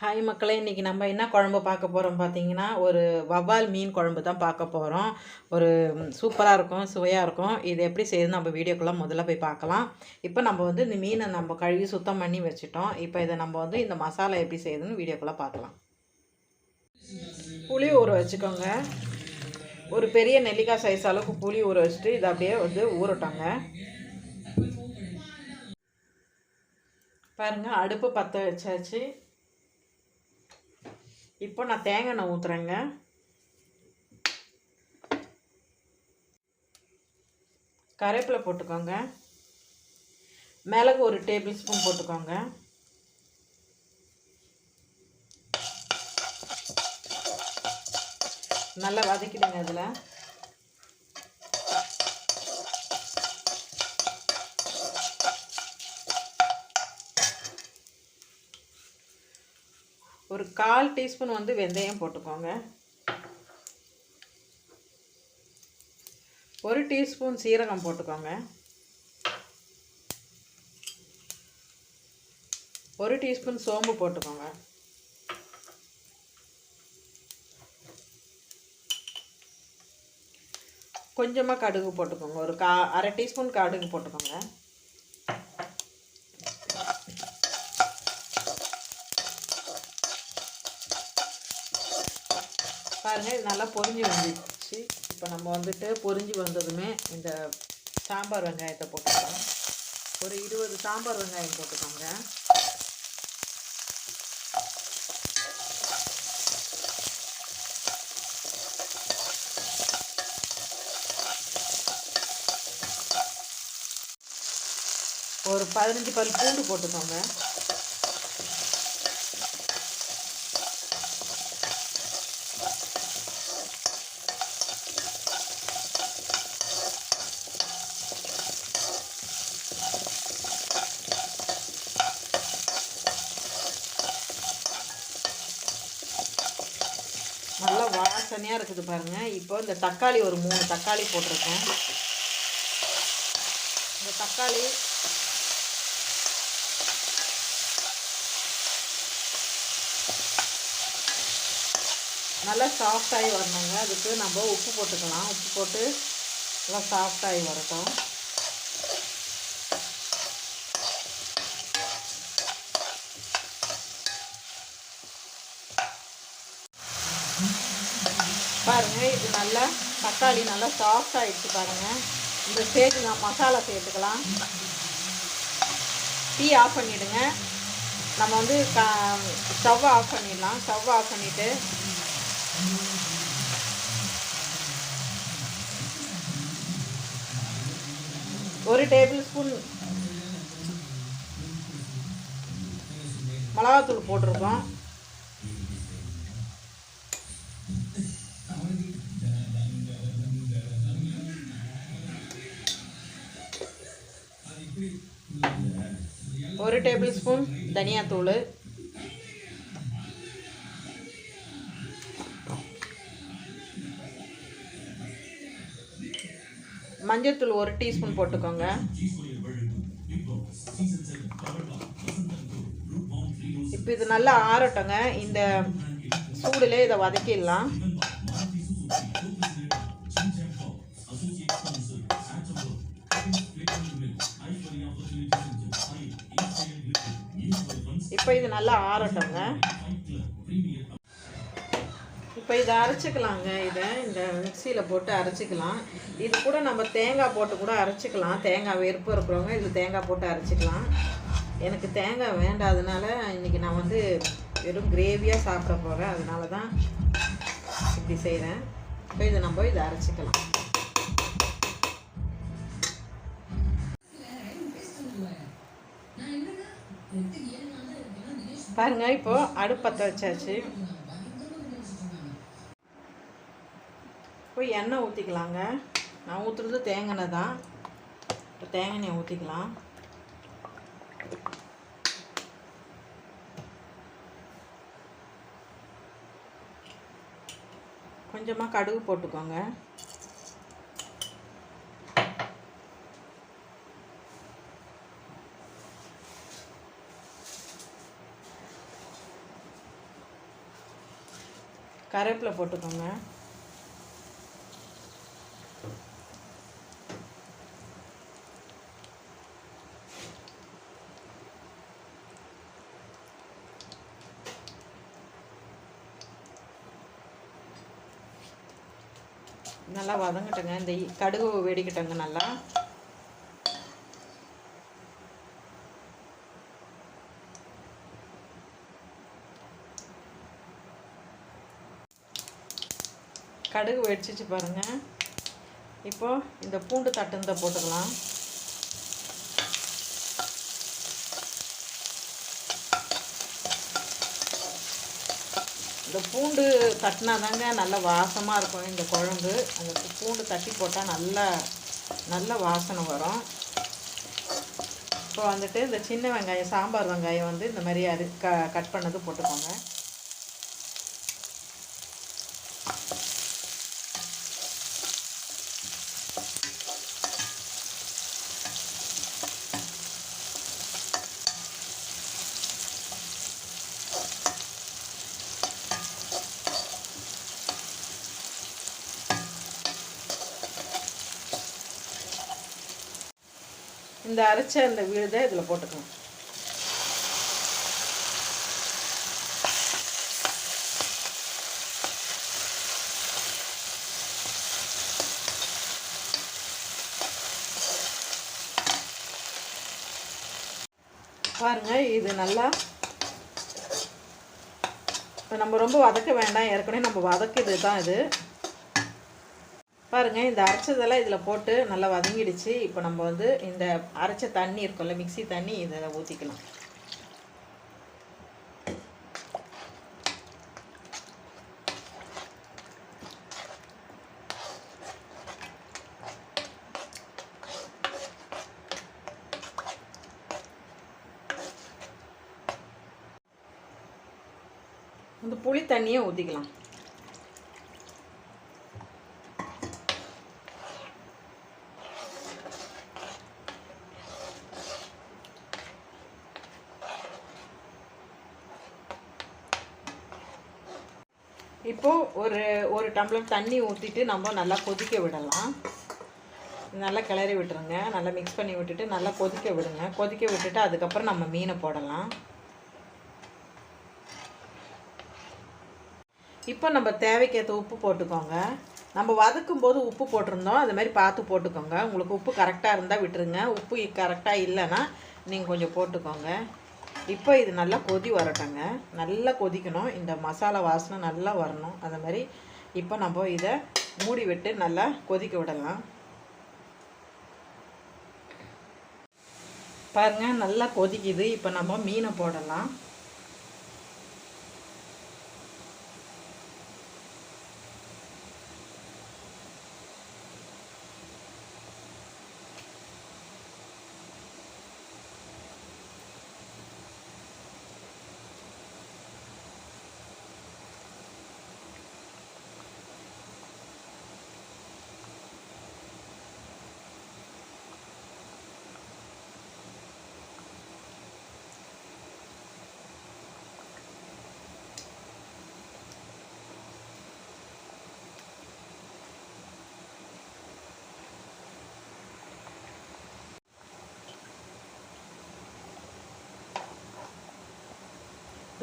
Hi மக்களே. இன்றைக்கி நம்ம என்ன குழம்பு பார்க்க போகிறோம் பார்த்தீங்கன்னா ஒரு வவ்வால் மீன் குழம்பு தான் பார்க்க போகிறோம் ஒரு சூப்பராக இருக்கும் சுவையாக இருக்கும். இது எப்படி செய்யுதுன்னு நம்ம வீடியோக்குள்ளே முதல்ல போய் பார்க்கலாம். இப்போ நம்ம வந்து இந்த மீனை நம்ம கழுவி சுத்தம் பண்ணி வச்சுட்டோம். இப்போ இதை நம்ம வந்து இந்த மசாலா எப்படி செய்யுதுன்னு வீடியோக்குள்ளே பார்க்கலாம். புளி ஊற வச்சுக்கோங்க. ஒரு பெரிய நெல்லிக்காய் சைஸ் அளவுக்கு புளி ஊற வச்சுட்டு இதை அப்படியே வந்து ஊறட்டோங்க. பாருங்கள் அடுப்பு பற்ற வச்சாச்சு. இப்போ நான் தேங்காய் எண்ணெய் ஊற்றுறேங்க கருவேப்பிலை போட்டுக்கோங்க. மிளகு ஒரு டேபிள் ஸ்பூன் போட்டுக்கோங்க. நல்லா வதக்கிடுங்க அதில் ஒரு கால் டீஸ்பூன் வந்து வெந்தயம் போட்டுக்கோங்க. ஒரு டீஸ்பூன் சீரகம் போட்டுக்கோங்க. ஒரு டீஸ்பூன் சோம்பு போட்டுக்கோங்க. கொஞ்சமாக கடுகு போட்டுக்கோங்க. ஒரு கா அரை டீஸ்பூன் கடுகு போட்டுக்கோங்க. பாருங்கள் இது நல்லா பொரிஞ்சு வந்துச்சு இப்போ நம்ம வந்துட்டு பொரிஞ்சு வந்ததுமே இந்த சாம்பார் வெங்காயத்தை போட்டுக்கலாம். ஒரு இருபது சாம்பார் வெங்காயம் போட்டுக்கோங்க. ஒரு பதினஞ்சு பல் பூண்டு போட்டுக்கோங்க நல்லா வாசனையாக இருக்குது பாருங்கள் இப்போ இந்த தக்காளி ஒரு மூணு தக்காளி போட்டிருக்கோம் இந்த தக்காளி நல்லா சாஃப்டாகி வரணுங்க. அதுக்கு நம்ம உப்பு போட்டுக்கலாம். உப்பு போட்டு நல்லா சாஃப்டாகி வரட்டும் பாருங்கள் இது நல்லா தக்காளி நல்லா சாஃப்ட் ஆகிடுச்சு பாருங்கள் இந்த ஸ்டேஜ் நான் மசாலா சேர்த்துக்கலாம். டீ ஆஃப் பண்ணிவிடுங்க நம்ம வந்து க ஸ்டவ் ஆஃப் பண்ணிடலாம். ஸ்டவ் ஆஃப் பண்ணிவிட்டு ஒரு டேபிள் ஸ்பூன் மிளகாத்தூள் போட்டிருக்கோம். டேபிள் ஸ்பூன் தனியாத்தூள் மஞ்சள்தூள் ஒரு டீஸ்பூன் போட்டுக்கோங்க. இப்போ இது நல்லா ஆறட்டங்க. இந்த சூடுலேயே இதை வதக்கிடலாம். இப்போ இது நல்லா ஆறட்டங்க இப்போ இதை அரைச்சிக்கலாங்க. இதை இந்த மிக்சியில் போட்டு அரைச்சிக்கலாம். இது கூட நம்ம தேங்காய் போட்டு கூட அரைச்சிக்கலாம். தேங்காய் வெறுப்பு இருக்கிறவங்க இதில் தேங்காய் போட்டு அரைச்சிக்கலாம். எனக்கு தேங்காய் வேண்டாதனால இன்றைக்கி நான் வந்து வெறும் கிரேவியாக சாப்பிட போகிறேன் அதனால தான் இப்படி செய்கிறேன் இப்போ இதை நம்ம இதை அரைச்சிக்கலாம். பாருங்க இப்போ அடுப்பத்தை வச்சாச்சு. இப்போ எண்ணெய் ஊற்றிக்கலாங்க நான் ஊற்றுறது தேங்காய் தான். இப்போ தேங்காய் எண்ணெய் ஊற்றிக்கலாம் கொஞ்சமாக கடுகு போட்டுக்கோங்க. கருவேப்பிலை போட்டுக்கோங்க. நல்லா வதங்கட்டுங்க. இந்த கடுகு வெடிக்கட்டுங்க நல்லா. கடுகு வெடிச்சிச்சு பாருங்கள் இப்போது இந்த பூண்டு தட்டுந்த போட்டுக்கலாம். இந்த பூண்டு தட்டினா தாங்க நல்லா வாசமாக இருக்கும் இந்த குழம்பு. அந்த பூண்டு தட்டி போட்டால் நல்லா நல்ல வாசனை வரும். இப்போ வந்துட்டு இந்த சின்ன வெங்காயம் சாம்பார் வெங்காயம் வந்து இந்த மாதிரி அது க கட் பண்ணது போட்டுக்கோங்க. இந்த அரைச்ச அந்த விழுதை இதில் போட்டுக்கணும். பாருங்க இது நல்லா இப்போ நம்ம ரொம்ப வதக்க வேண்டாம் ஏற்கனவே நம்ம வதக்குது தான் இது. பாருங்கள் இந்த அரைச்சதெல்லாம் இதில் போட்டு நல்லா வதங்கிடுச்சு. இப்போ நம்ம வந்து இந்த அரைச்ச தண்ணி இருக்கும்ல மிக்ஸி தண்ணி இதில் ஊற்றிக்கலாம் இந்த புளி தண்ணியை ஊற்றிக்கலாம் இப்போது ஒரு ஒரு டம்ளர் தண்ணி ஊற்றிட்டு நம்ம நல்லா கொதிக்க விடலாம். நல்லா கிளறி விட்டுருங்க. நல்லா மிக்ஸ் பண்ணி விட்டுட்டு நல்லா கொதிக்க விடுங்க. கொதிக்க விட்டுட்டு அதுக்கப்புறம் நம்ம மீனை போடலாம். இப்போ நம்ம தேவைக்கேற்ற உப்பு போட்டுக்கோங்க. நம்ம வதக்கும் போது உப்பு போட்டிருந்தோம். அது மாதிரி பார்த்து போட்டுக்கோங்க. உங்களுக்கு உப்பு கரெக்டாக இருந்தால் விட்டுருங்க. உப்பு கரெக்டாக இல்லைன்னா நீங்கள் கொஞ்சம் போட்டுக்கோங்க. இப்போ இது நல்லா கொதி வரட்டுங்க. நல்லா கொதிக்கணும். இந்த மசாலா வாசனை நல்லா வரணும். அந்த மாதிரி இப்போ நம்ம இதை மூடி விட்டு நல்லா கொதிக்க விடலாம். பாருங்கள் நல்லா கொதிக்குது. இப்போ நம்ம மீனை போடலாம்.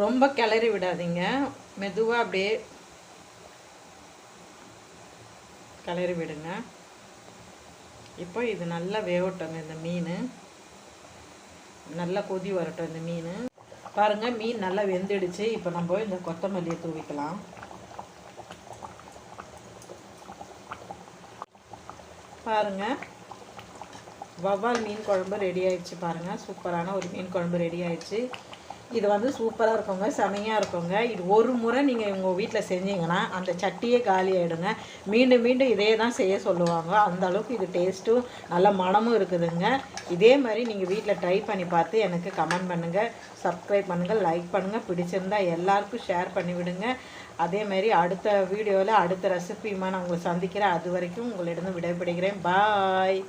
ரொம்ப கிளறி விடாதீங்க. மெதுவாக அப்படியே கிளறி விடுங்க. இப்போ இது நல்லா வேகட்டோங்க இந்த மீன். நல்லா கொதி வரட்டும் இந்த மீன். பாருங்க மீன் நல்லா வெந்துடுச்சு. இப்போ நம்ம இந்த கொத்தமல்லியை தூவிக்கலாம். பாருங்க. வவ்வால் மீன் குழம்பு ரெடி ஆயிடுச்சு பாருங்க. சூப்பரான ஒரு மீன் குழம்பு ரெடி ஆயிடுச்சு. இது வந்து சூப்பராக இருக்குங்க செமையாக இருக்குங்க. இது ஒரு முறை நீங்கள் உங்கள் வீட்டில் செஞ்சீங்கன்னா அந்த சட்டியே காலி ஆகிடுங்க மீண்டும் மீண்டும் இதே தான் செய்ய சொல்லுவாங்க. அந்த அளவுக்கு இது டேஸ்ட்டும் நல்ல மனமும் இருக்குதுங்க. இதே மாதிரி நீங்கள் வீட்டில் ட்ரை பண்ணி பார்த்து எனக்கு கமெண்ட் பண்ணுங்கள் சப்ஸ்கிரைப் பண்ணுங்கள் லைக் பண்ணுங்கள் பிடிச்சிருந்தா எல்லாருக்கும் ஷேர் பண்ணிவிடுங்க அதே மாதிரி அடுத்த வீடியோவில் அடுத்த ரெசிபியுமா நான் உங்களை சந்திக்கிறேன். அது வரைக்கும் உங்களிடம் விடைபெறுகிறேன். பாய்